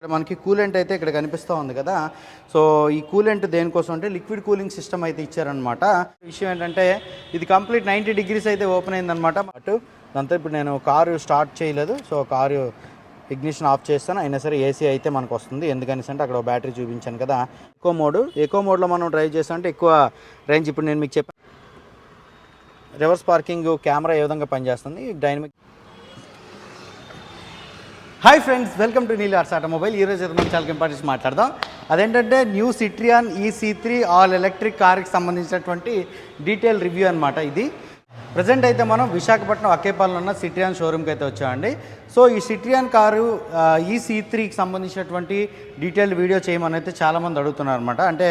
ఇక్కడ మనకి కూలెంట్ అయితే ఇక్కడ కనిపిస్తూ ఉంది కదా. సో ఈ కూలెంట్ దేనికోసం అంటే లిక్విడ్ కూలింగ్ సిస్టమ్ అయితే ఇచ్చారనమాట విషయం ఏంటంటే ఇది కంప్లీట్ నైంటీ డిగ్రీస్ అయితే ఓపెన్ అయిందనమాట అటు దాంతో ఇప్పుడు నేను కారు స్టార్ట్ చేయలేదు. సో కారు ఇగ్నిషన్ ఆఫ్ చేస్తాను. అయినా సరే ఏసీ అయితే మనకు వస్తుంది. ఎందుకని అంటే అక్కడ బ్యాటరీ చూపించాను కదా. ఎకో మోడ్ ఎకో మోడ్లో మనం డ్రైవ్ చేస్తామంటే ఎక్కువ రేంజ్ ఇప్పుడు నేను మీకు చెప్పాను రివర్స్ పార్కింగ్ కెమెరా ఏ విధంగా పనిచేస్తుంది? Dynamic hi friends welcome to Neel hours automobile ఈ రోజు మనం చాలా ఇంపార్టెన్స్ మాట్లాడదాం. అదేంటంటే new Citroen EC three all electric కార్కి సంబంధించినటువంటి డీటెయిల్ రివ్యూ అనమాట ఇది. ప్రజెంట్ అయితే మనం విశాఖపట్నం అక్కేపాలెంలో ఉన్న సిట్రియాన్ షోరూమ్కి అయితే వచ్చామండి. సో ఈ సిట్రియాన్ కారు ఈ సీ త్రీకి సంబంధించినటువంటి డీటెయిల్డ్ వీడియో చేయమని అయితే చాలామంది అడుగుతున్నారు అనమాట అంటే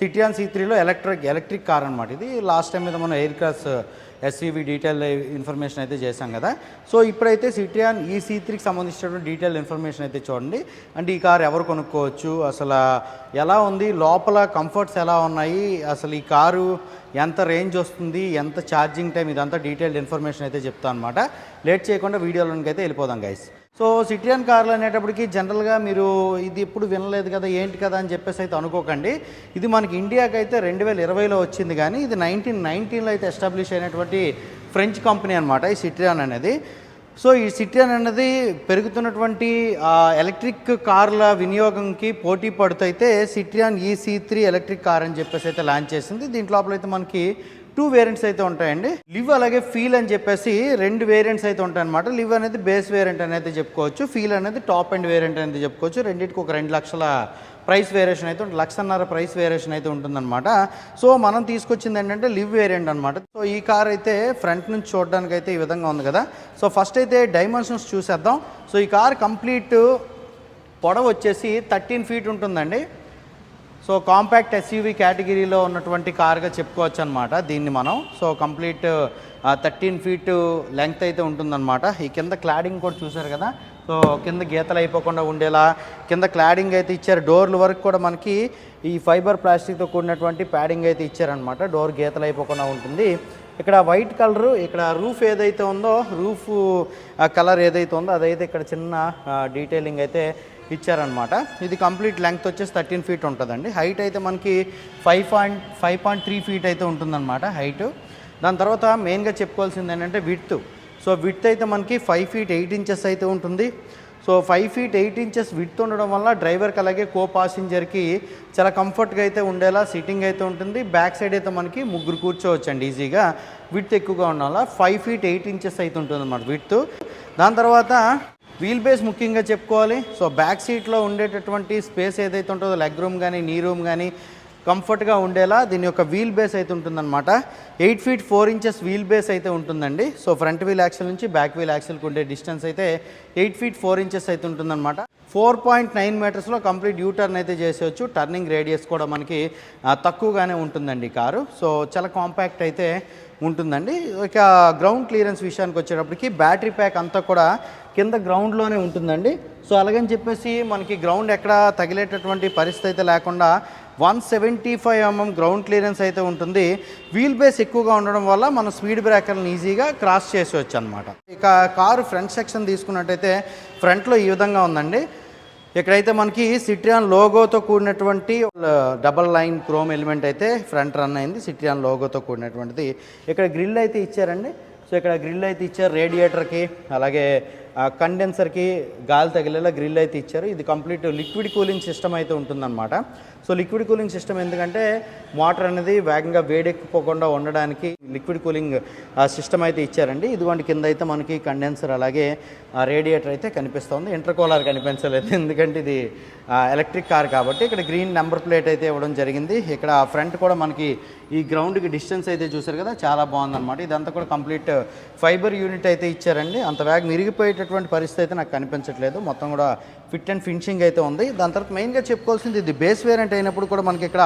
సిట్రియాన్ సి త్రీలో ఎలక్ట్రిక్ ఎలక్ట్రిక్ కార్ అనమాట ఇది. లాస్ట్ టైం మీద మనం air cross SUV detail information అయితే చేశాం కదా. సో ఇప్పుడైతే సిట్రియాన్ ఈ సీ త్రీకి సంబంధించినటువంటి డీటెయిల్ ఇన్ఫర్మేషన్ అయితే చూడండి. అంటే ఈ కారు ఎవరు కొనుక్కోవచ్చు? అసలు ఎలా ఉంది? లోపల కంఫర్ట్స్ ఎలా ఉన్నాయి? అసలు ఈ కారు ఎంత రేంజ్ వస్తుంది? ఎంత ఛార్జింగ్ టైం ఇదంతా డీటెయిల్డ్ ఇన్ఫర్మేషన్ అయితే చెప్తా అనమాట లేట్ చేయకుండా వీడియోలోనికి అయితే వెళ్ళిపోదాం గైస్ సో సిటియన్ కార్లు అనేటప్పటికి జనరల్గా మీరు ఇది ఎప్పుడు వినలేదు కదా ఏంటి కదా అని చెప్పేసి అయితే అనుకోకండి. ఇది మనకి ఇండియాకి అయితే రెండు వేల ఇరవైలో వచ్చింది కానీ ఇది నైన్టీన్ నైన్టీన్లో అయితే ఎస్టాబ్లిష్ అయినటువంటి ఫ్రెంచ్ కంపెనీ అనమాట ఈ సిట్రియాన్ అనేది. సో ఈ సిట్రియాన్ అనేది పెరుగుతున్నటువంటి ఎలక్ట్రిక్ కార్ల వినియోగంకి పోటీ పడుతైతే Citroen E C three electric car అని చెప్పేసి అయితే లాంచ్ చేసింది. దీంట్లోపల అయితే మనకి టూ వేరియంట్స్ అయితే ఉంటాయండి. లివ్ అలాగే ఫీల్ అని చెప్పేసి రెండు వేరియంట్స్ అయితే ఉంటాయి అనమాట లివ్ అనేది బేస్ వేరియంట్ అనేది చెప్పుకోవచ్చు. ఫీల్ అనేది టాప్ అండ్ వేరియంట్ అనేది చెప్పుకోవచ్చు. రెండింటికి ఒక రెండు లక్షల ప్రైస్ వేరియేషన్ అయితే ఉంటుంది. లక్షన్నర ప్రైస్ వేరియేషన్ అయితే ఉంటుందన్నమాట. సో మనం తీసుకొచ్చింది ఏంటంటే లివ్ వేరియంట్ అనమాట సో ఈ కార్ అయితే ఫ్రంట్ నుంచి చూడడానికి అయితే ఈ విధంగా ఉంది కదా. సో ఫస్ట్ అయితే డైమెన్షన్స్ చూసేద్దాం. సో ఈ కార్ కంప్లీట్ పొడవు వచ్చేసి థర్టీన్ ఫీట్ ఉంటుందండి. సో కాంపాక్ట్ ఎస్యూవీ కేటగిరీలో ఉన్నటువంటి కార్గా చెప్పుకోవచ్చు అనమాట దీన్ని మనం so complete thirteen feet length అయితే ఉంటుందన్నమాట. ఈ కింద క్లాడింగ్ కూడా చూసారు కదా? సో కింద గీతలు అయిపోకుండా ఉండేలా కింద క్లాడింగ్ అయితే ఇచ్చారు. డోర్ల వరకు కూడా మనకి ఈ ఫైబర్ ప్లాస్టిక్తో కూడినటువంటి ప్యాడింగ్ అయితే ఇచ్చారనమాట డోర్ గీతలు అయిపోకుండా ఉంటుంది. ఇక్కడ వైట్ కలర్ ఇక్కడ రూఫ్ ఏదైతే ఉందో రూఫ్ కలర్ ఏదైతే ఉందో అదైతే ఇక్కడ చిన్న డీటెయిలింగ్ అయితే ఇచ్చారనమాట ఇది కంప్లీట్ లెంగ్త్ వచ్చేసి థర్టీన్ ఫీట్ ఉంటుందండి. హైట్ అయితే మనకి five point five point three feet అయితే ఉంటుందన్నమాట హైట్. దాని తర్వాత మెయిన్గా చెప్పుకోవాల్సింది ఏంటంటే విడ్త్. సో విడ్త్ అయితే మనకి ఫైవ్ ఫీట్ ఎయిట్ ఇంచెస్ అయితే ఉంటుంది. So five feet eight inches width ఉండడం వల్ల డ్రైవర్కి అలాగే కో పాసింజర్కి చాలా కంఫర్ట్గా అయితే ఉండేలా సిట్టింగ్ అయితే ఉంటుంది. బ్యాక్ సైడ్ అయితే మనకి ముగ్గురు కూర్చోవచ్చండి ఈజీగా. విడ్త్ ఎక్కువగా ఉండాలా ఫైవ్ ఫీట్ ఎయిట్ ఇంచెస్ అయితే ఉంటుంది అన్నమాట విడ్త్. దాని తర్వాత వీల్ బేస్ ముఖ్యంగా చెప్పుకోవాలి. సో బ్యాక్ సీట్లో ఉండేటటువంటి స్పేస్ ఏదైతే ఉంటుందో లెగ్ రూమ్ కానీ నీ రూమ్ కానీ కంఫర్ట్గా ఉండేలా దీని యొక్క వీల్ బేస్ అయితే ఉంటుందన్నమాట. Eight feet four inches wheel base అయితే ఉంటుందండి. సో ఫ్రంట్ వీల్ యాక్సిల్ నుంచి బ్యాక్ వీల్ యాక్సిల్కి ఉండే డిస్టెన్స్ అయితే ఎయిట్ ఫీట్ ఫోర్ ఇంచెస్ అయితే ఉంటుందన్నమాట. ఫోర్ పాయింట్ నైన్ మీటర్స్లో కంప్లీట్ యూ టర్న్ అయితే చేసేయచ్చు. టర్నింగ్ రేడియస్ కూడా మనకి తక్కువగానే ఉంటుందండి కారు. సో చాలా కాంపాక్ట్ అయితే ఉంటుందండి. ఇక గ్రౌండ్ క్లియరెన్స్ విషయానికి వచ్చేటప్పటికి బ్యాటరీ ప్యాక్ అంతా కూడా కింద గ్రౌండ్లోనే ఉంటుందండి. సో అలాగని చెప్పేసి మనకి గ్రౌండ్ ఎక్కడ తగిలేటటువంటి పరిస్థితి అయితే లేకుండా one seventy five mm ground clearance అయితే ఉంటుంది. వీల్ బేస్ ఎక్కువగా ఉండడం వల్ల మనం స్పీడ్ బ్రేకర్లను ఈజీగా క్రాస్ చేసేవచ్చు అనమాట ఇక కారు ఫ్రంట్ సెక్షన్ తీసుకున్నట్టయితే ఫ్రంట్లో ఈ విధంగా ఉందండి. ఇక్కడైతే మనకి సిట్రియాన్ లోగోతో కూడినటువంటి డబల్ లైన్ క్రోమ్ ఎలిమెంట్ అయితే ఫ్రంట్ రన్ అయింది. సిట్రియాన్ లోగోతో కూడినటువంటిది. ఇక్కడ గ్రిల్ అయితే ఇచ్చారండి. సో ఇక్కడ గ్రిల్ అయితే ఇచ్చారు. రేడియేటర్కి అలాగే కండెన్సర్కి గాలి తగిలేలా గ్రిల్ అయితే ఇచ్చారు. ఇది కంప్లీట్ లిక్విడ్ కూలింగ్ సిస్టమ్ అయితే ఉంటుందన్నమాట. సో లిక్విడ్ కూలింగ్ సిస్టమ్ ఎందుకంటే మోటార్ అనేది వేగంగా వేడెక్కిపోకుండా ఉండడానికి లిక్విడ్ కూలింగ్ సిస్టమ్ అయితే ఇచ్చారండి. ఇదిగోండి కింద అయితే మనకి కండెన్సర్ అలాగే రేడియేటర్ అయితే కనిపిస్తుంది. ఇంటర్కూలర్ కనిపించలేదు. ఎందుకంటే ఇది ఎలక్ట్రిక్ కార్ కాబట్టి ఇక్కడ గ్రీన్ నెంబర్ ప్లేట్ అయితే ఇవ్వడం జరిగింది. ఇక్కడ ఫ్రంట్ కూడా మనకి ఈ గ్రౌండ్కి డిస్టెన్స్ అయితే చూసారు కదా చాలా బాగుందన్నమాట. ఇదంతా కూడా కంప్లీట్ ఫైబర్ యూనిట్ అయితే ఇచ్చారండి. అంత వేగం వచ్చేటటువంటి పరిస్థితి అయితే నాకు కనిపించట్లేదు. మొత్తం కూడా ఫిట్ అండ్ ఫినిషింగ్ అయితే ఉంది. దాని తర్వాత మెయిన్గా చెప్పుకోవాల్సింది ఇది బేస్ వేరియంట్ అయినప్పుడు కూడా మనకి ఇక్కడ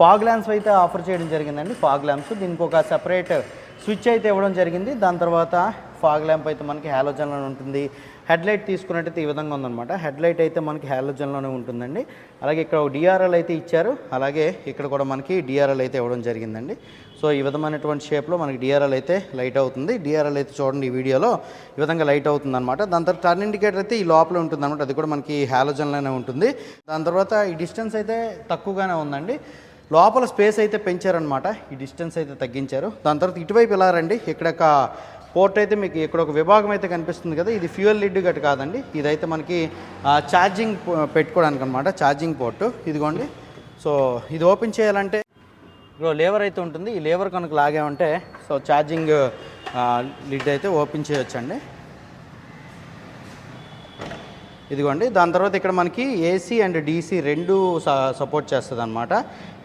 ఫాగ్ ల్యాంప్స్ అయితే ఆఫర్ చేయడం జరిగిందండి. ఫాగ్ ల్యాంప్స్ దీనికి ఒక సెపరేట్ స్విచ్ అయితే ఇవ్వడం జరిగింది. దాని తర్వాత ఫాగ్ ల్యాంప్ అయితే మనకి హ్యాలోజన్లోనే ఉంటుంది. హెడ్ లైట్ తీసుకున్నట్టయితే ఈ విధంగా ఉందన్నమాట. హెడ్ లైట్ అయితే మనకి హ్యాలోజన్లోనే ఉంటుందండి. అలాగే ఇక్కడ డిఆర్ఎల్ అయితే ఇచ్చారు. అలాగే ఇక్కడ కూడా మనకి డిఆర్ఎల్ అయితే ఇవ్వడం జరిగిందండి. సో ఈ విధమైనటువంటి షేప్లో మనకి డిఆర్ఎల్ అయితే లైట్ అవుతుంది. డిఆర్ఎల్ అయితే చూడండి ఈ వీడియోలో ఈ విధంగా లైట్ అవుతుంది అనమాట దాని తర్వాత టర్న్ ఇండికేటర్ అయితే ఈ లోపల ఉంటుంది అనమాట అది కూడా మనకి హ్యాలోజన్లోనే ఉంటుంది. దాని తర్వాత ఈ డిస్టెన్స్ అయితే తక్కువగానే ఉందండి. లోపల స్పేస్ అయితే పెంచారనమాట ఈ డిస్టెన్స్ అయితే తగ్గించారు. దాని తర్వాత ఇటువైపు ఇలా రండి. ఇక్కడ ఒక పోర్ట్ అయితే మీకు ఇక్కడ ఒక విభాగం అయితే కనిపిస్తుంది కదా. ఇది ఫ్యూయల్ లిడ్ గట్ కాదండి. ఇదైతే మనకి ఛార్జింగ్ పెట్టుకోవడానికి అనమాట ఛార్జింగ్ పోర్టు ఇదిగోండి. సో ఇది ఓపెన్ చేయాలంటే లేవర్ అయితే ఉంటుంది. ఈ లేవర్ కనుక లాగామంటే సో ఛార్జింగ్ లిడ్ అయితే ఓపెన్ చేయొచ్చండి. ఇదిగోండి దాని తర్వాత ఇక్కడ మనకి ఏసీ అండ్ డీసీ రెండు సపోర్ట్ చేస్తుంది అనమాట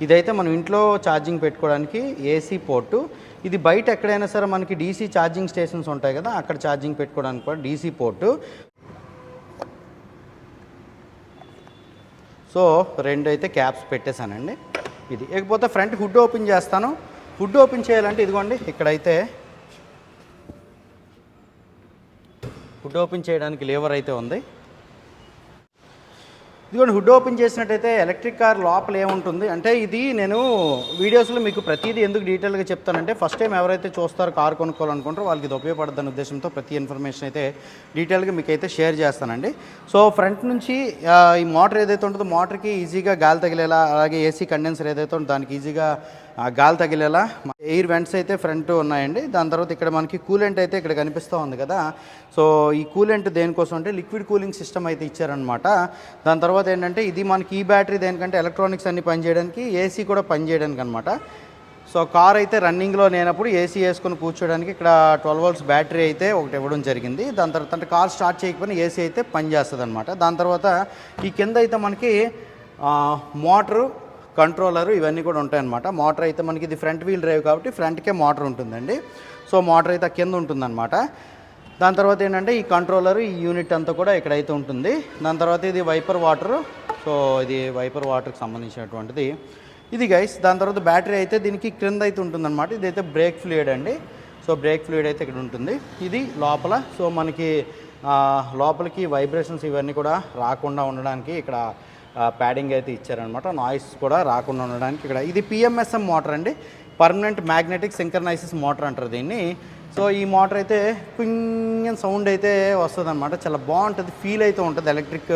ఇదైతే మనం ఇంట్లో ఛార్జింగ్ పెట్టుకోవడానికి ఏసీ పోర్టు ఇది బయట ఎక్కడైనా సరే మనకి డీసీ ఛార్జింగ్ స్టేషన్స్ ఉంటాయి కదా అక్కడ ఛార్జింగ్ పెట్టుకోవడానికి కూడా డీసీ పోర్టు సో రెండు అయితే క్యాప్స్ పెట్టేశానండి. ఇది. ఇకపోతే ఫ్రంట్ హుడ్ ఓపెన్ చేస్తాను. హుడ్ ఓపెన్ చేయాలంటే ఇదిగోండి ఇక్కడైతే హుడ్ ఓపెన్ చేయడానికి లేవర్ అయితే ఉంది. ఇదిగోండి హుడ్ ఓపెన్ చేసినట్టయితే ఎలక్ట్రిక్ కార్ లోపల ఏముంటుంది? అంటే ఇది నేను వీడియోస్లో మీకు ప్రతిదీ ఎందుకు డీటెయిల్గా చెప్తానంటే ఫస్ట్ టైం ఎవరైతే చూస్తారో కార్ కొనుక్కోవాలనుకుంటారో వాళ్ళకి ఇది ఉపయోగపడుతుందనే ఉద్దేశంతో ప్రతి ఇన్ఫర్మేషన్ అయితే డీటెయిల్గా మీకు అయితే షేర్ చేస్తానండి. సో ఫ్రంట్ నుంచి ఈ మోటార్ ఏదైతే ఉంటుందో మోటార్కి ఈజీగా గాలి తగిలేలా అలాగే ఏసీ కండెన్సర్ ఏదైతే ఉంటుందో దానికి ఈజీగా గాలి తగిలేలా? ఎయిర్ వెంట్స్ అయితే ఫ్రంట్ ఉన్నాయండి. దాని తర్వాత ఇక్కడ మనకి కూలెంట్ అయితే ఇక్కడ కనిపిస్తూ ఉంది కదా. సో ఈ కూలెంట్ దేనికోసం అంటే లిక్విడ్ కూలింగ్ సిస్టమ్ అయితే ఇచ్చారనమాట దాని తర్వాత ఏంటంటే ఇది మనకి ఈ బ్యాటరీ దేనికంటే ఎలక్ట్రానిక్స్ అన్ని పనిచేయడానికి ఏసీ కూడా పనిచేయడానికి అనమాట సో కార్ అయితే రన్నింగ్లో లేనప్పుడు ఏసీ వేసుకొని కూర్చోడానికి ఇక్కడ ట్వెల్వ్ వోల్ట్స్ బ్యాటరీ అయితే ఒకటి ఇవ్వడం జరిగింది. దాని తర్వాత అంటే కార్ స్టార్ట్ చేయకపోయినా ఏసీ అయితే పనిచేస్తుంది అనమాట దాని తర్వాత ఈ కింద అయితే మనకి మోటరు కంట్రోలర్ ఇవన్నీ కూడా ఉంటాయన్నమాట. మోటార్ అయితే మనకి ఇది ఫ్రంట్ వీల్ డ్రైవ్ కాబట్టి ఫ్రంట్కే మోటార్ ఉంటుందండి. సో మోటార్ అయితే కింద ఉంటుందన్నమాట. దాని తర్వాత ఏంటంటే ఈ కంట్రోలర్ ఈ యూనిట్ అంతా కూడా ఇక్కడైతే ఉంటుంది. దాని తర్వాత ఇది వైపర్ వాటర్. సో ఇది వైపర్ వాటర్కి సంబంధించినటువంటిది. ఇది గైస్ దాని తర్వాత బ్యాటరీ అయితే దీనికి క్రింద అయితే ఉంటుందన్నమాట. ఇదైతే బ్రేక్ ఫ్లూయిడ్ అండి. సో బ్రేక్ ఫ్లూయిడ్ అయితే ఇక్కడ ఉంటుంది. ఇది లోపల. సో మనకి లోపలికి వైబ్రేషన్స్ ఇవన్నీ కూడా రాకుండా ఉండడానికి ఇక్కడ ప్యాడింగ్ అయితే ఇచ్చారనమాట నాయిస్ కూడా రాకుండా ఉండడానికి ఇక్కడ. ఇది పిఎంఎస్ఎం మోటార్ అండి. పర్మనెంట్ మ్యాగ్నెటిక్ సింక్రనైసిస్ మోటార్ అంటారు దీన్ని. సో ఈ మోటార్ అయితే క్వింగ్ సౌండ్ అయితే వస్తుంది అనమాట చాలా బాగుంటుంది. ఫీల్ అయితే ఉంటుంది. ఎలక్ట్రిక్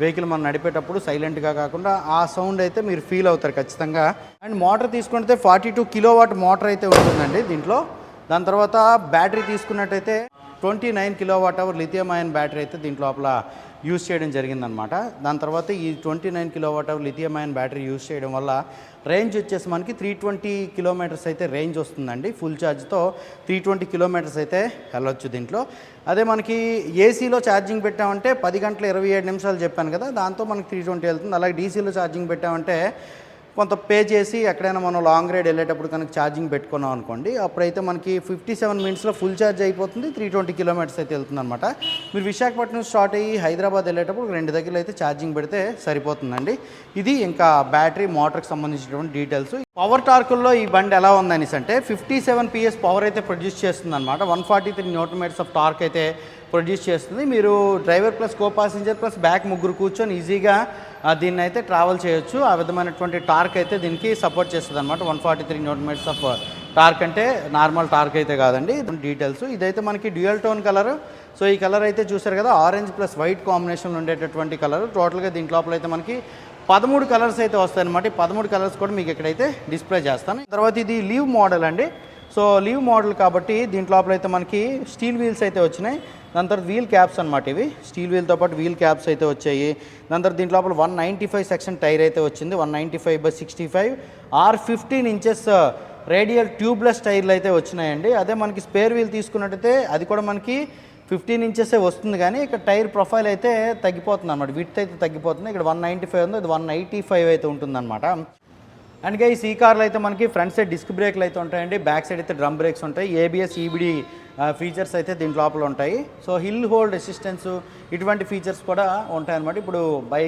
వెహికల్ మనం నడిపేటప్పుడు సైలెంట్గా కాకుండా ఆ సౌండ్ అయితే మీరు ఫీల్ అవుతారు ఖచ్చితంగా. అండ్ మోటార్ తీసుకుంటే forty two kilo watt motor అయితే ఉంటుందండి దీంట్లో. దాని తర్వాత బ్యాటరీ తీసుకున్నట్టయితే twenty nine kilowatt hour lithium ion battery అయితే దీంట్లో లోపల యూస్ చేయడం జరిగిందనమాట దాని తర్వాత ఈ twenty nine kilowatt hour lithium ion battery use చేయడం వల్ల రేంజ్ వచ్చేసి మనకి త్రీ ట్వంటీ కిలోమీటర్స్ అయితే రేంజ్ వస్తుందండి. ఫుల్ ఛార్జ్తో త్రీ ట్వంటీ కిలోమీటర్స్ అయితే వెళ్ళొచ్చు దీంట్లో. అదే మనకి ఏసీలో ఛార్జింగ్ పెట్టామంటే పది గంటల ఇరవై ఏడు నిమిషాలు చెప్పాను కదా దాంతో మనకి త్రీ ట్వంటీ వెళ్తుంది. అలాగే డీసీలో ఛార్జింగ్ పెట్టామంటే కొంత పే చేసి ఎక్కడైనా మనం లాంగ్ రైడ్ వెళ్ళేటప్పుడు కనుక ఛార్జింగ్ పెట్టుకున్నాం అనుకోండి అప్పుడైతే మనకి ఫిఫ్టీ సెవెన్ మినిట్స్లో ఫుల్ ఛార్జ్ అయిపోతుంది త్రీ ట్వంటీ కిలోమీటర్స్ అయితే వెళ్తుందనమాట మీరు విశాఖపట్నం స్టార్ట్ అయ్యి హైదరాబాద్ వెళ్ళేటప్పుడు రెండు దగ్గర అయితే ఛార్జింగ్ పెడితే సరిపోతుందండి. ఇది ఇంకా బ్యాటరీ మోటార్కి సంబంధించినటువంటి డీటెయిల్స్ పవర్ టార్కుల్లో ఈ బండి ఎలా ఉందనేసి అంటే ఫిఫ్టీ సెవెన్ పిఎస్ పవర్ అయితే ప్రొడ్యూస్ చేస్తుంది అనమాట one forty three newton metres of torque అయితే ప్రొడ్యూస్ చేస్తుంది. మీరు driver plus co passenger plus back ముగ్గురు కూర్చొని ఈజీగా దీన్ని అయితే ట్రావెల్ చేయొచ్చు. ఆ విధమైనటువంటి టార్క్ అయితే దీనికి సపోర్ట్ చేస్తుంది అనమాట one forty three note metres of torque అంటే నార్మల్ టార్క్ అయితే కాదండి. డీటెయిల్స్. ఇదైతే మనకి డ్యూయల్ టోన్ కలర్. సో ఈ కలర్ అయితే చూసారు కదా ఆరెంజ్ ప్లస్ వైట్ కాంబినేషన్లో ఉండేటటువంటి కలర్. టోటల్గా దీంట్ లోపల అయితే మనకి పదమూడు కలర్స్ అయితే వస్తాయి అనమాట ఈ పదమూడు కలర్స్ కూడా మీకు ఇక్కడైతే డిస్ప్లే చేస్తాను. తర్వాత ఇది లీవ్ మోడల్ అండి. సో లీవ్ మోడల్ కాబట్టి దీంట్లో లోపల అయితే మనకి స్టీల్ వీల్స్ అయితే వచ్చినాయి. దాని తర్వాత వీల్ క్యాప్స్ అనమాట ఇవి. స్టీల్ వీల్తో పాటు వీల్ క్యాప్స్ అయితే వచ్చాయి. దాని తర్వాత దీంట్లో లోపల one ninety five section tyre అయితే వచ్చింది. One ninety five by sixty five. R fifteen inches uh, radial tubeless టైర్లు అయితే వచ్చినాయండి. అదే మనకి స్పేర్ వీల్ తీసుకున్నట్టయితే అది కూడా మనకి ఫిఫ్టీన్ ఇంచెసే వస్తుంది కానీ ఇక్కడ టైర్ ప్రొఫైల్ అయితే తగ్గిపోతుంది అనమాట విత్ అయితే తగ్గిపోతుంది. ఇక్కడ వన్ నైంటీ ఫైవ్ ఉంది. అది వన్ ఎయిటీ ఫైవ్ అయితే ఉంటుందన్నమాట. అండ్ గైస్ ఈ కార్లో అయితే మనకి ఫ్రంట్ సైడ్ డిస్క్ బ్రేక్లు అయితే ఉంటాయండి బ్యాక్ సైడ్ అయితే డ్రమ్ బ్రేక్స్ ఉంటాయి ఏబిఎస్ ఈబిడి ఫీచర్స్ అయితే దీని లోపల ఉంటాయి. సో హిల్ హోల్డ్ రెసిస్టెన్స్ ఇటువంటి ఫీచర్స్ కూడా ఉంటాయన్నమాట. ఇప్పుడు బై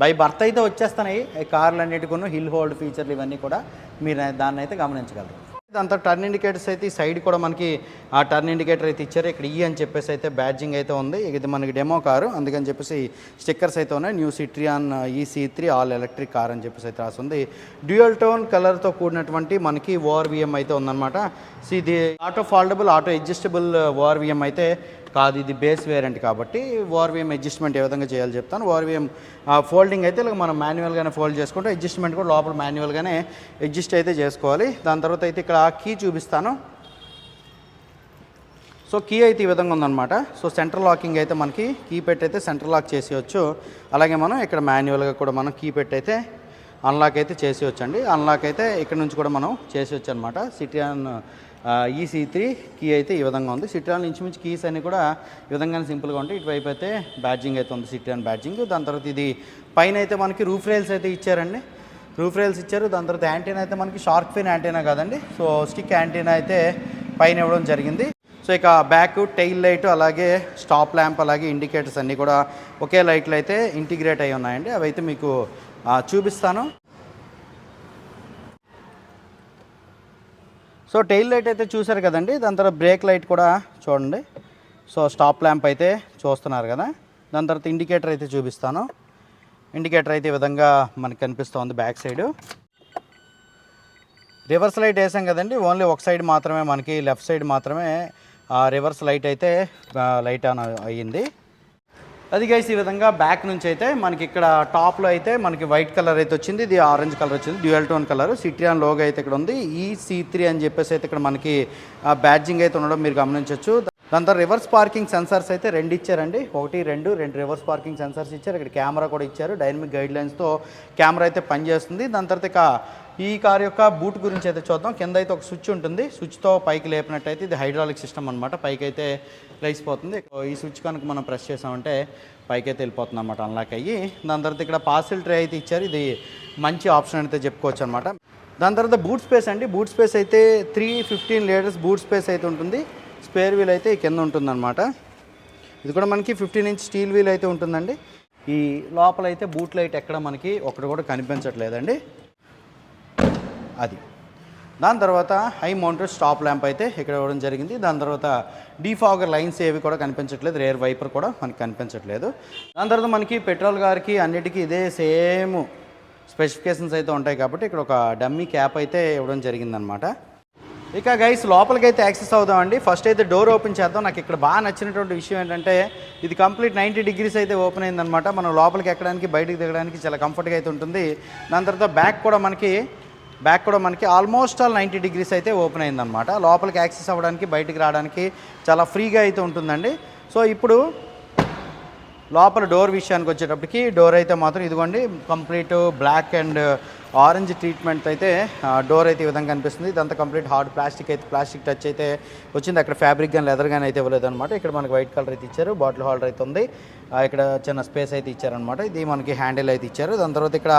బై బర్త్ అయితే వచ్చేస్తున్నాయి కార్లు అన్నిటికీ హిల్ హోల్డ్ ఫీచర్లు ఇవన్నీ కూడా మీరు దాన్ని అయితే గమనించగలరు. అంత టర్న్ ఇండికేటర్స్ అయితే ఈ సైడ్ కూడా మనకి ఆ టర్న్ ఇండికేటర్ అయితే ఇచ్చారు. ఇక్కడ ఈ అని చెప్పేసి అయితే బ్యాడ్జింగ్ అయితే ఉంది. ఇది మనకి డెమో కారు అందుకని చెప్పేసి స్టిక్కర్స్ అయితే ఉన్నాయి. New Citroen e C three all electric car అని చెప్పేసి అయితే రాస్తుంది డ్యూయల్ టోన్ కలర్తో కూడినటువంటి మనకి ఓఆర్విఎం అయితే ఉందన్నమాట. సో ఇది auto foldable auto adjustable ORVM అయితే కాదు ఇది బేస్ వేరియంట్ కాబట్టి ఓఆర్విఎం అడ్జస్ట్మెంట్ ఏ విధంగా చేయాలో చెప్తాను. ఓఆర్విఎం ఫోల్డింగ్ అయితే ఇలా మనం మాన్యువల్గానే ఫోల్డ్ చేసుకుంటే అడ్జస్ట్మెంట్ కూడా లోపల మాన్యువల్గానే అడ్జస్ట్ అయితే చేసుకోవాలి. దాని తర్వాత అయితే ఇక్కడ కీ చూపిస్తాను. సో కీ అయితే ఈ విధంగా ఉందన్నమాట. సో సెంట్రల్ లాకింగ్ అయితే మనకి కీ పెట్టి అయితే సెంట్రల్ లాక్ చేసేయచ్చు. అలాగే మనం ఇక్కడ మాన్యువల్గా కూడా మనం కీ పెట్టి అయితే అన్లాక్ అయితే చేసేయచ్చు అండి అన్లాక్ అయితే ఇక్కడ నుంచి కూడా మనం చేసేయచ్చు అనమాట సిటియాన్ ఈ త్రీ కీ అయితే ఈ విధంగా ఉంది. సిట్రాన్ నుంచి మించి కీస్ అన్నీ కూడా ఈ విధంగానే సింపుల్గా ఉంటాయి. ఇటువైపు అయితే బ్యాడ్జింగ్ అయితే ఉంది సిట్రాన్ బ్యాడ్జింగ్ దాని తర్వాత ఇది పైన అయితే మనకి రూఫ్ రైల్స్ అయితే ఇచ్చారండి. రూఫ్ రైల్స్ ఇచ్చారు. దాని తర్వాత యాంటీనా అయితే మనకి షార్క్ ఫిన్ యాంటీనా కాదండి. సో స్టిక్ యాంటీనా అయితే పైన ఇవ్వడం జరిగింది. సో ఇక బ్యాక్ టైల్ లైట్ అలాగే స్టాప్ ల్యాంప్ అలాగే ఇండికేటర్స్ అన్నీ కూడా ఒకే లైట్లు అయితే ఇంటిగ్రేట్ అయి ఉన్నాయండి. అవి అయితే మీకు చూపిస్తాను. సో టెయిల్ లైట్ అయితే చూసారు కదండి. దాని తర్వాత బ్రేక్ లైట్ కూడా చూడండి. సో స్టాప్ ల్యాంప్ అయితే చూస్తున్నారు కదా. దాని తర్వాత ఇండికేటర్ అయితే చూపిస్తాను. ఇండికేటర్ అయితే ఈ విధంగా మనకి కనిపిస్తుంది బ్యాక్ సైడ్ రివర్స్ లైట్ వేసాం కదండి. ఓన్లీ ఒక సైడ్ మాత్రమే మనకి లెఫ్ట్ సైడ్ మాత్రమే రివర్స్ లైట్ అయితే లైట్ ఆన్ అయ్యింది. అది గైస్ ఈ విధంగా బ్యాక్ నుంచి అయితే మనకి ఇక్కడ టాప్లో అయితే మనకి వైట్ కలర్ అయితే వచ్చింది. ఇది ఆరెంజ్ కలర్ వచ్చింది. Dual tone colour Citroen logo అయితే ఇక్కడ ఉంది. ఈ సి త్రీ అని చెప్పేసి అయితే ఇక్కడ మనకి బ్యాడ్జింగ్ అయితే ఉండడం మీరు గమనించవచ్చు దాని తర్వాత రివర్స్ పార్కింగ్ సెన్సార్స్ అయితే రెండు ఇచ్చారండి. ఒకటి రెండు రెండు రివర్స్ పార్కింగ్ సెన్సార్స్ ఇచ్చారు. ఇక్కడ కెమెరా కూడా ఇచ్చారు. డైనమిక్ గైడ్ లైన్స్తో కెమెరా అయితే పనిచేస్తుంది. దాని తర్వాత ఇక ఈ కార్ యొక్క బూట్ గురించి అయితే చూద్దాం. కింద అయితే ఒక స్విచ్ ఉంటుంది. స్విచ్తో పైకి లేపినట్టయితే ఇది హైడ్రాలిక్ సిస్టమ్ అనమాట పైకి అయితే లేచిపోతుంది ఈ స్విచ్ కనుక మనం ప్రెస్ చేసామంటే పైకి అయితే వెళ్ళిపోతుంది అనమాట అన్లాక్ అయ్యి. దాని తర్వాత ఇక్కడ పార్సిల్ ట్రే అయితే ఇచ్చారు. ఇది మంచి ఆప్షన్ అయితే చెప్పుకోవచ్చు అనమాట దాని తర్వాత బూట్ స్పేస్ అండి. బూట్ స్పేస్ అయితే three fifteen litres boot space అయితే ఉంటుంది. స్పేర్ వీల్ అయితే కింద ఉంటుందన్నమాట ఇది కూడా మనకి ఫిఫ్టీన్ ఇంచ్ స్టీల్ వీల్ అయితే ఉంటుందండి. ఈ లోపల అయితే బూట్ లైట్ ఎక్కడ మనకి ఒకటి కూడా కనిపించట్లేదండి. అది. దాని తర్వాత హై మౌంటెడ్ స్టాప్ ల్యాంప్ అయితే ఇక్కడ ఇవ్వడం జరిగింది. దాని తర్వాత డీఫాగర్ లైన్స్ ఏవి కూడా కనిపించట్లేదు. రేర్ వైపర్ కూడా మనకి కనిపించట్లేదు. దాని తర్వాత మనకి పెట్రోల్ గారికి అన్నిటికీ ఇదే సేమ్ స్పెసిఫికేషన్స్ అయితే ఉంటాయి కాబట్టి ఇక్కడ ఒక డమ్మీ క్యాప్ అయితే ఇవ్వడం జరిగిందనమాట ఇక గైస్ లోపలికి అయితే యాక్సెస్ అవుదామండి. ఫస్ట్ అయితే డోర్ ఓపెన్ చేద్దాం. నాకు ఇక్కడ బాగా నచ్చినటువంటి విషయం ఏంటంటే ఇది కంప్లీట్ నైంటీ డిగ్రీస్ అయితే ఓపెన్ అయిందనమాట మనం లోపలికి ఎక్కడానికి బయటకు దిగడానికి చాలా కంఫర్ట్గా అయితే ఉంటుంది. దాని తర్వాత బ్యాక్ కూడా మనకి బ్యాక్ కూడా మనకి ఆల్మోస్ట్ ఆల్ నైంటీ డిగ్రీస్ అయితే ఓపెన్ అయిందనమాట లోపలికి యాక్సెస్ అవ్వడానికి బయటికి రావడానికి చాలా ఫ్రీగా అయితే ఉంటుందండి. సో ఇప్పుడు లోపల డోర్ విషయానికి వచ్చేటప్పటికి డోర్ అయితే మాత్రం ఇదిగోండి complete black and orange treatment అయితే డోర్ అయితే ఈ విధంగా కనిపిస్తుంది. ఇదంతా కంప్లీట్ హార్డ్ ప్లాస్టిక్ అయితే ప్లాస్టిక్ టచ్ అయితే వచ్చింది. అక్కడ ఫ్యాబ్రిక్ కానీ లెదర్ కానీ అయితే ఇవ్వలేదు అనమాట ఇక్కడ మనకి వైట్ కలర్ అయితే ఇచ్చారు బాటిల్ హోల్డర్ అయితే ఉంది. ఇక్కడ చిన్న స్పేస్ అయితే ఇచ్చారనమాట ఇది మనకి హ్యాండిల్ అయితే ఇచ్చారు. దాని తర్వాత ఇక్కడ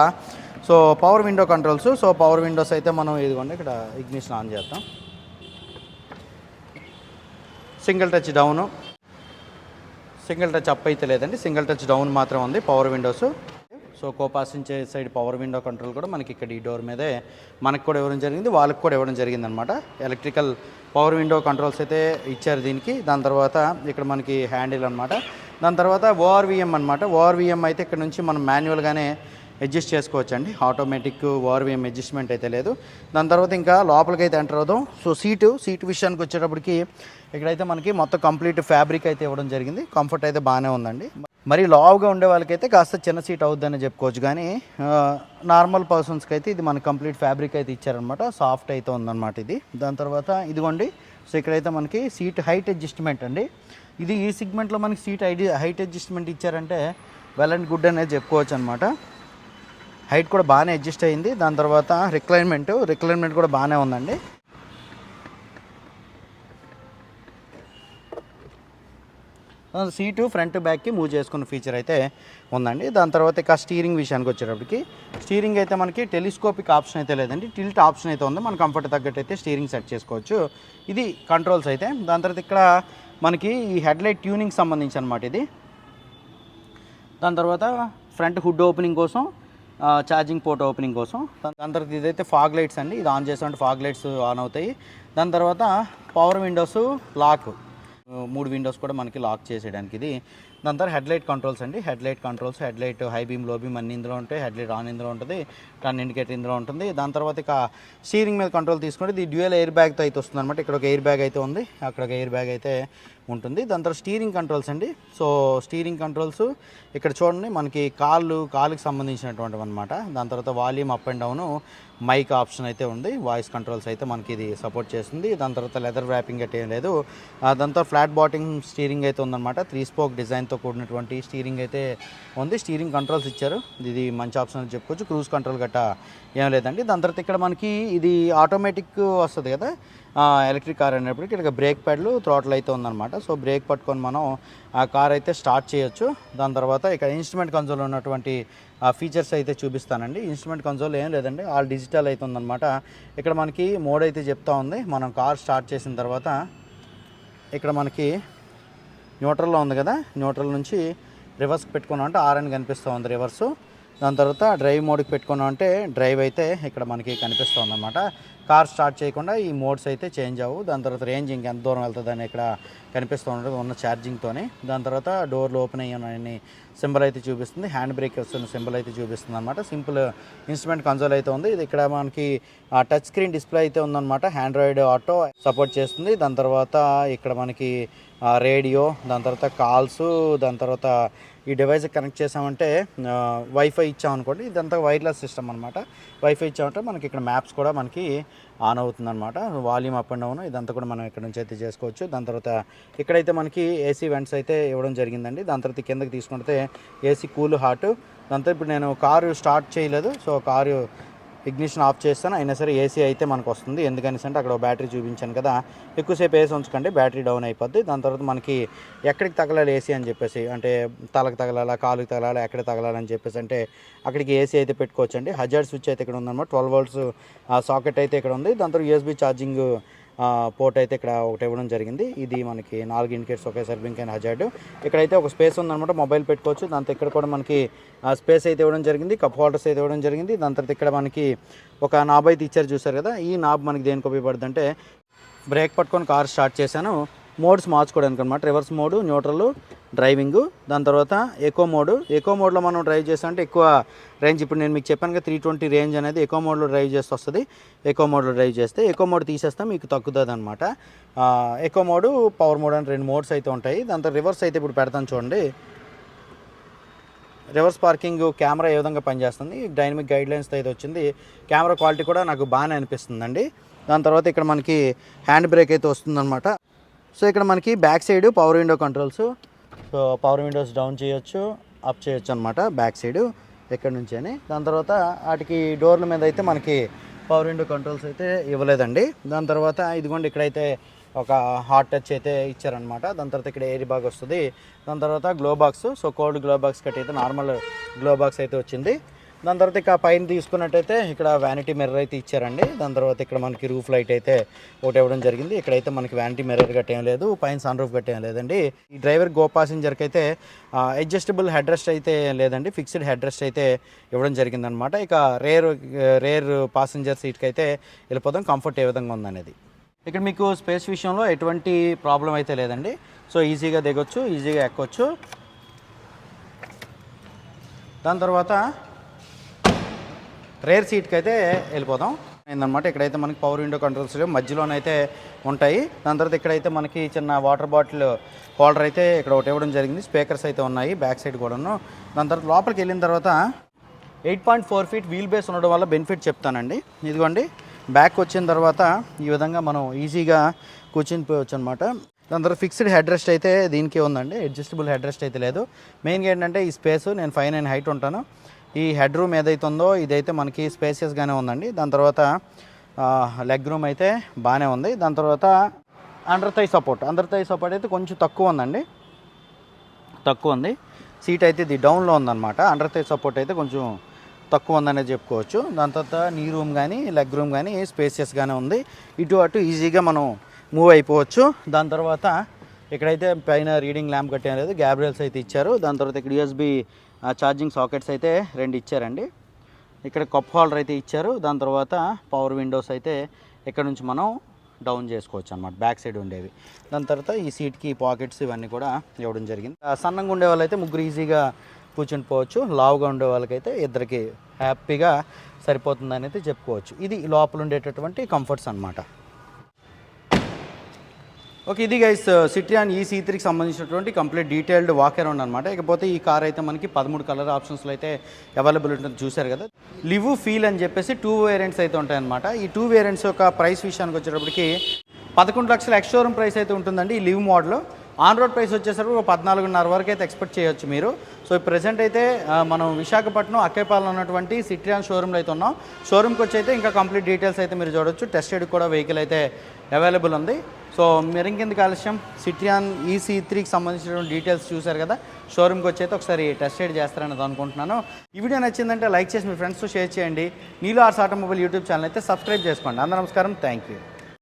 so power window controls. So power windows అయితే మనం ఇదిగోండి ఇక్కడ ఇగ్నిషన్ ఆన్ చేద్దాం. Single touch down. Single touch up అయితే లేదండి. సింగిల్ టచ్ డౌన్ మాత్రం ఉంది. Power windows. So co passenger side power window control కూడా మనకి ఇక్కడ ఈ డోర్ మీదే మనకు కూడా ఇవ్వడం జరిగింది. వాళ్ళకి కూడా ఇవ్వడం జరిగింది అనమాట ఎలక్ట్రికల్ పవర్ విండో కంట్రోల్స్ అయితే ఇచ్చారు దీనికి. దాని తర్వాత ఇక్కడ మనకి హ్యాండిల్ అనమాట దాని తర్వాత ఓఆర్విఎం అనమాట ఓఆర్విఎం అయితే ఇక్కడ నుంచి మనం మాన్యువల్గానే అడ్జస్ట్ చేసుకోవచ్చు అండి ఆటోమేటిక్ ఏం అడ్జస్ట్మెంట్ అయితే లేదు. దాని తర్వాత ఇంకా లోపలికి అయితే ఎంటర్ అవుదాం. సో సీటు సీటు విషయానికి వచ్చేటప్పటికి ఇక్కడైతే మనకి మొత్తం కంప్లీట్ ఫ్యాబ్రిక్ అయితే ఇవ్వడం జరిగింది. కంఫర్ట్ అయితే బాగానే ఉందండి. మరి లావుగా ఉండే వాళ్ళకైతే కాస్త చిన్న సీట్ అవుద్దని చెప్పుకోవచ్చు. కానీ నార్మల్ పర్సన్స్కి అయితే ఇది మనకి కంప్లీట్ ఫ్యాబ్రిక్ అయితే ఇచ్చారనమాట సాఫ్ట్ అయితే ఉందన్నమాట ఇది. దాని తర్వాత ఇదిగోండి. సో ఇక్కడైతే మనకి సీట్ హైట్ అడ్జస్ట్మెంట్ అండి. ఇది ఈ సిగ్మెంట్లో మనకి సీట్ ఐడి హైట్ అడ్జస్ట్మెంట్ ఇచ్చారంటే వెల్ అండ్ గుడ్ అనేది చెప్పుకోవచ్చు అనమాట హైట్ కూడా బాగానే అడ్జస్ట్ అయింది. దాని తర్వాత రిక్లైన్మెంట్ రిక్లైన్మెంట్ కూడా బాగానే ఉందండి. సీటు ఫ్రంట్ బ్యాక్కి మూవ్ చేసుకున్న ఫీచర్ అయితే ఉందండి. దాని తర్వాత ఇక స్టీరింగ్ విషయానికి వచ్చేటప్పటికి స్టీరింగ్ అయితే మనకి టెలిస్కోపిక్ ఆప్షన్ అయితే లేదండి. టిల్ట్ ఆప్షన్ అయితే ఉంది. మన కంఫర్ట్ తగ్గట్టు అయితే స్టీరింగ్ సెట్ చేసుకోవచ్చు. ఇది కంట్రోల్స్ అయితే. దాని తర్వాత ఇక్కడ మనకి ఈ హెడ్లైట్ ట్యూనింగ్ సంబంధించి అనమాట ఇది. దాని తర్వాత ఫ్రంట్ హుడ్ ఓపెనింగ్ కోసం ఛార్జింగ్ పోర్ట్ ఓపెనింగ్ కోసం. దాని తర్వాత ఇదైతే ఫాగ్ లైట్స్ అండి. ఇది ఆన్ చేసామంటే ఫాగ్ లైట్స్ ఆన్ అవుతాయి. దాని తర్వాత పవర్ విండోస్ లాక్ మూడు విండోస్ కూడా మనకి లాక్ చేసేయడానికి ఇది. దాని తర్వాత హెడ్ లైట్ కంట్రోల్స్ అండి. Head light controls head light high బీమ్లో beam అన్ని ఇందులో ఉంటాయి. హెడ్ లైట్ ఆన్ ఇందులో ఉంటుంది. టర్న్ ఇండికేటర్ ఇందులో ఉంటుంది. దాని తర్వాత ఇక స్టీరింగ్ మీద కంట్రోల్ తీసుకుంటే ఇది డ్యూయల్ ఎయిర్ బ్యాగ్తో అయితే వస్తుంది అనమాట ఇక్కడ ఒక ఎయిర్ బ్యాగ్ అయితే ఉంది. అక్కడ ఒక ఎయిర్ బ్యాగ్ అయితే ఉంటుంది. దాని తర్వాత స్టీరింగ్ కంట్రోల్స్ అండి. సో స్టీరింగ్ కంట్రోల్స్ ఇక్కడ చూడండి మనకి కాళ్ళు కాలుకి సంబంధించినటువంటివి అనమాట దాని తర్వాత volume up and down mic option అయితే ఉంది. వాయిస్ కంట్రోల్స్ అయితే మనకి ఇది సపోర్ట్ చేస్తుంది. దాని తర్వాత లెదర్ ర్యాపింగ్ అయితే ఏం లేదు. దాంతో ఫ్లాట్ బాటింగ్ స్టీరింగ్ అయితే ఉందన్నమాట. త్రీ స్పోక్ డిజైన్తో కూడినటువంటి స్టీరింగ్ అయితే ఉంది. స్టీరింగ్ కంట్రోల్స్ ఇచ్చారు. ఇది మంచి ఆప్షన్ అని చెప్పుకోవచ్చు. క్రూజ్ కంట్రోల్ గట్ట ఏం లేదండి. దాని తర్వాత ఇక్కడ మనకి ఇది ఆటోమేటిక్ వస్తుంది కదా. ఎలక్ట్రిక్ కార్ అనేప్పటికీ ఇక్కడ బ్రేక్ ప్యాడ్లు థ్రోట్లు అయితే ఉందన్నమాట. సో బ్రేక్ పట్టుకొని మనం ఆ కార్ అయితే స్టార్ట్ చేయొచ్చు. దాని తర్వాత ఇక్కడ ఇన్స్ట్రుమెంట్ కన్సోల్ ఉన్నటువంటి ఫీచర్స్ అయితే చూపిస్తానండి. ఇన్స్ట్రుమెంట్ కన్సోల్ ఏం లేదండి. ఆల్ డిజిటల్ అయితే ఉందన్నమాట. ఇక్కడ మనకి మోడ్ అయితే చెప్తా ఉంది. మనం కార్ స్టార్ట్ చేసిన తర్వాత ఇక్కడ మనకి న్యూట్రల్లో ఉంది కదా? న్యూట్రల్ నుంచి రివర్స్కి పెట్టుకున్నాం అంటే ఆర్ అని కనిపిస్తూ ఉంది రివర్సు. దాని తర్వాత డ్రైవ్ మోడ్కి పెట్టుకున్నాం అంటే డ్రైవ్ అయితే ఇక్కడ మనకి కనిపిస్తుంది అనమాట కార్ స్టార్ట్ చేయకుండా ఈ మోడ్స్ అయితే చేంజ్ అవ్వు. దాని తర్వాత రేంజ్ ఇంకెంత దూరం వెళ్తుందని ఇక్కడ కనిపిస్తూ ఉన్న ఛార్జింగ్తోనే. దాని తర్వాత డోర్లు ఓపెన్ అయ్యాయని సింబల్ అయితే చూపిస్తుంది. హ్యాండ్ బ్రేక్ వస్తున్న సింబల్ అయితే చూపిస్తుంది అనమాట సింపుల్ ఇన్స్ట్రుమెంట్ కన్సోల్ అయితే ఉంది. ఇది ఇక్కడ మనకి టచ్ స్క్రీన్ డిస్ప్లే అయితే ఉందన్నమాట. ఆండ్రాయిడ్ ఆటో సపోర్ట్ చేస్తుంది. దాని తర్వాత ఇక్కడ మనకి రేడియో దాని తర్వాత కాల్స్ దాని తర్వాత ఈ డివైస్ కనెక్ట్ చేసామంటే వైఫై ఇచ్చామనుకోండి ఇదంతా వైర్లెస్ సిస్టమ్ అనమాట వైఫై ఇచ్చామంటే మనకి ఇక్కడ మ్యాప్స్ కూడా మనకి ఆన్ అవుతుందన్నమాట. వాల్యూమ్ అప్ అండ్ డౌన్ ఇదంతా కూడా మనం ఇక్కడ నుంచి అయితే చేసుకోవచ్చు. దాని తర్వాత ఇక్కడైతే మనకి ఏసీ వెంట్స్ అయితే ఇవ్వడం జరిగిందండి. దాని తర్వాత కిందకి తీసుకుంటే ఏసీ కూల్ హాట్. దాంతో ఇప్పుడు నేను కారు స్టార్ట్ చేయలేదు. సో కారు ఇగ్నిషన్ ఆఫ్ చేస్తాను. అయినా సరే ఏసీ అయితే మనకు వస్తుంది. ఎందుకనేసి అంటే అక్కడ బ్యాటరీ చూపించాను కదా. ఎక్కువసేపు వేసి ఉంచకండి బ్యాటరీ డౌన్ అయిపోద్ది. దాని తర్వాత మనకి ఎక్కడికి తగలాలి ఏసీ అని చెప్పేసి అంటే తలకు తగలాలా కాలుకి తగలాలా ఎక్కడ తగలాలని చెప్పేసి అంటే అక్కడికి ఏసీ అయితే పెట్టుకోవచ్చండి. హజార్ స్విచ్ అయితే ఇక్కడ ఉందన్నమాట. ట్వెల్వ్ వోల్ట్స్ సాకెట్ అయితే ఇక్కడ ఉంది. దాని తర్వాత యూఎస్బీ ఛార్జింగ్ పోర్ట్ అయితే ఇక్కడ ఒకటి ఇవ్వడం జరిగింది. ఇది మనకి నాలుగు ఇండికేట్స్ ఒకేసారి బ్లింక్ అయిన హజార్డ్. ఇక్కడైతే ఒక స్పేస్ ఉందన్నమాట మొబైల్ పెట్టుకోవచ్చు. దాంతో ఇక్కడ కూడా మనకి స్పేస్ అయితే ఇవ్వడం జరిగింది కప్ హోల్డర్స్ అయితే ఇవ్వడం జరిగింది. దాని తర్వాత ఇక్కడ మనకి ఒక నాబ్ అయితే ఇచ్చారు చూసారు కదా? ఈ నాబ్ మనకి దేనికి ఉపయోగపడుతుంది బ్రేక్ పట్టుకొని కార్ స్టార్ట్ చేశాను. మోడ్స్ మార్చుకోవడానికి అనమాట రివర్స్ మోడ్ న్యూట్రల్ డ్రైవింగ్. దాని తర్వాత ఎకో మోడ్. ఎకో మోడ్లో మనం డ్రైవ్ చేసామంటే ఎక్కువ రేంజ్. ఇప్పుడు నేను మీకు చెప్పాను కదా త్రీ ట్వంటీ రేంజ్ అనేది ఎకో మోడ్లో డ్రైవ్ చేస్తే వస్తుంది. ఎకో మోడ్లో డ్రైవ్ చేస్తే ఎకో మోడ్ తీసేస్తే మీకు తగ్గుతుంది అనమాట ఎకో మోడ్ పవర్ మోడ్ అని రెండు మోడ్స్ అయితే ఉంటాయి. దాని తర్వాత రివర్స్ అయితే ఇప్పుడు పెడతాను చూడండి. రివర్స్ పార్కింగ్ కెమెరా ఏ విధంగా పనిచేస్తుంది? డైనమిక్ గైడ్ లైన్స్తో అయితే వచ్చింది. కెమెరా క్వాలిటీ కూడా నాకు బాగానే అనిపిస్తుందండి. దాని తర్వాత ఇక్కడ మనకి హ్యాండ్ బ్రేక్ అయితే వస్తుందన్నమాట. సో ఇక్కడ మనకి back side power window controls. So power windows down చేయొచ్చు అప్ చేయొచ్చు అనమాట బ్యాక్ సైడ్ ఎక్కడి నుంచి అని. దాని తర్వాత వాటికి డోర్ల మీద అయితే మనకి పవర్ విండో కంట్రోల్స్ అయితే ఇవ్వలేదండి. దాని తర్వాత ఇదిగోండి ఇక్కడైతే ఒక హాట్ టచ్ అయితే ఇచ్చారనమాట దాని తర్వాత ఇక్కడ ఎయిర్ బాగ్ వస్తుంది. దాని తర్వాత glove box. So cold glove box కట్టి అయితే నార్మల్ గ్లో బాక్స్ అయితే వచ్చింది. దాని తర్వాత ఇక పైన తీసుకున్నట్టయితే ఇక్కడ వ్యానిటీ మిర్రర్ అయితే ఇచ్చారండి. దాని తర్వాత ఇక్కడ మనకి రూఫ్ లైట్ అయితే ఒకటి ఇవ్వడం జరిగింది. ఇక్కడైతే మనకి వ్యానిటీ మిర్రర్ గట్ట లేదు పైన సన్ రూఫ్ గట్ట లేదండి. ఈ డ్రైవర్ గో పాసింజర్కి అయితే అడ్జస్టబుల్ హెడ్ రెస్ట్ అయితే లేదండి. ఫిక్స్డ్ హెడ్ రెస్ట్ అయితే ఇవ్వడం జరిగిందనమాట ఇక రేర్ రేర్ పాసింజర్ సీట్కి అయితే వెళ్ళిపోతాం కంఫర్ట్ ఏ విధంగా ఉందనేది. ఇక్కడ మీకు స్పేస్ విషయంలో ఎటువంటి ప్రాబ్లం అయితే లేదండి. సో ఈజీగా దిగొచ్చు ఈజీగా ఎక్కొచ్చు. దాని తర్వాత రేర్ సీట్కి అయితే వెళ్ళిపోదాం. అయిందనమాట ఇక్కడైతే మనకి పవర్ విండో కంట్రోల్స్ మధ్యలోనైతే ఉంటాయి. దాని తర్వాత ఇక్కడైతే మనకి చిన్న వాటర్ బాటిల్ హోల్డర్ అయితే ఇక్కడ ఒకటి ఇవ్వడం జరిగింది. స్పీకర్స్ అయితే ఉన్నాయి బ్యాక్ సైడ్ కూడాను. దాని తర్వాత లోపలికి వెళ్ళిన తర్వాత eight point four feet wheel base ఉండడం వల్ల బెనిఫిట్ చెప్తానండి. ఇదిగోండి బ్యాక్ వచ్చిన తర్వాత ఈ విధంగా మనం ఈజీగా కూర్చుని పోవచ్చు అనమాట దాని తర్వాత ఫిక్స్డ్ హెడ్ రెస్ట్ అయితే దీనికి ఉందండి. అడ్జస్టబుల్ హెడ్ రెస్ట్ అయితే లేదు. మెయిన్గా ఏంటంటే ఈ స్పేస్ నేను ఫైవ్ నైన్ హైట్ ఉంటాను. ఈ హెడ్ రూమ్ ఏదైతే ఉందో ఇదైతే మనకి స్పేసియస్గానే ఉందండి. దాని తర్వాత లెగ్ రూమ్ అయితే బాగానే ఉంది. దాని తర్వాత under thigh support under thigh support అయితే కొంచెం తక్కువ ఉందండి. తక్కువ ఉంది. సీట్ అయితే ఇది డౌన్లో ఉందన్నమాట. అండర్ థై సపోర్ట్ అయితే కొంచెం తక్కువ ఉందనే చెప్పుకోవచ్చు. దాని తర్వాత నీ రూమ్ కానీ లెగ్ రూమ్ కానీ స్పేసియస్గానే ఉంది. ఇటు అటు ఈజీగా మనం మూవ్ అయిపోవచ్చు. దాని తర్వాత ఇక్కడైతే పైన రీడింగ్ ల్యాంప్ కట్టే లేదు. గ్యాబ్రియల్స్ అయితే ఇచ్చారు. దాని తర్వాత ఇక్కడ యూఎస్బీ ఛార్జింగ్ సాకెట్స్ అయితే రెండు ఇచ్చారండి. ఇక్కడ కప్ హోల్డర్ అయితే ఇచ్చారు. దాని తర్వాత పవర్ విండోస్ అయితే ఇక్కడ నుంచి మనం డౌన్ చేసుకోవచ్చు అనమాట బ్యాక్ సైడ్ ఉండేవి దాని తర్వాత ఈ సీట్కి పాకెట్స్ ఇవన్నీ కూడా ఇవ్వడం జరిగింది. ఆ సన్నంగా ఉండే వాళ్ళైతే ముగ్గురు ఈజీగా కూర్చుని పోవచ్చు లావుగా ఉండే వాళ్ళకైతే ఇద్దరికి హ్యాపీగా సరిపోతుందని అయితే చెప్పుకోవచ్చు. ఇది లోపల ఉండేటటువంటి కంఫర్ట్స్ అనమాట ఓకే ఇది గైస్ సిట్రియాన్ ఈ సీ త్రీకి సంబంధించినటువంటి కంప్లీట్ డీటెయిల్డ్ వాక్ అరౌండ్ అనమాట ఇకపోతే ఈ కార్ అయితే మనకి పదమూడు కలర్ ఆప్షన్స్లో అయితే అవైలబుల్ ఉంటుంది. చూశారు కదా? లివ్ ఫీల్ అని చెప్పేసి టూ వేరియంట్స్ అయితే ఉంటాయన్నమాట. ఈ టూ వేరియంట్స్ యొక్క ప్రైస్ విషయానికి వచ్చేటప్పటికి పదకొండు లక్షల ఎక్స్ షోరూమ్ ప్రైస్ అయితే ఉంటుందండి ఈ live model on road price వచ్చేసరికి ఒక పద్నాలుగున్నర వరకు అయితే ఎక్స్పెక్ట్ చేయొచ్చు మీరు. సో ప్రజెంట్ అయితే uh, మనం విశాఖపట్నం అక్కేపాలెం ఉన్నటువంటి సిట్రియాన్ షోరూమ్లో అయితే ఉన్నాం. షోరూమ్కి వచ్చి అయితే ఇంకా కంప్లీట్ డీటెయిల్స్ అయితే మీరు చూడొచ్చు. టెస్టెడ్ కూడా వెహికల్ అయితే అవైలబుల్ ఉంది. సో మీరు ఇంకెందుకు ఆలస్యం సిట్రియాన్ ఈసీ త్రీకి సంబంధించిన డీటెయిల్స్ చూశారు కదా షోరూమ్కి వచ్చి ఒకసారి టెస్ట్ రైడ్ చేస్తారని అనుకుంటున్నాను. ఈ వీడియో నచ్చిందంటే లైక్ చేసి మీ ఫ్రెండ్స్తో షేర్ చేయండి. నీలో ఆర్స్ ఆటోమొబైల్ యూట్యూబ్ ఛానల్ అయితే సబ్స్క్రైబ్ చేసుకోండి. అందరూ నమస్కారం. Thank you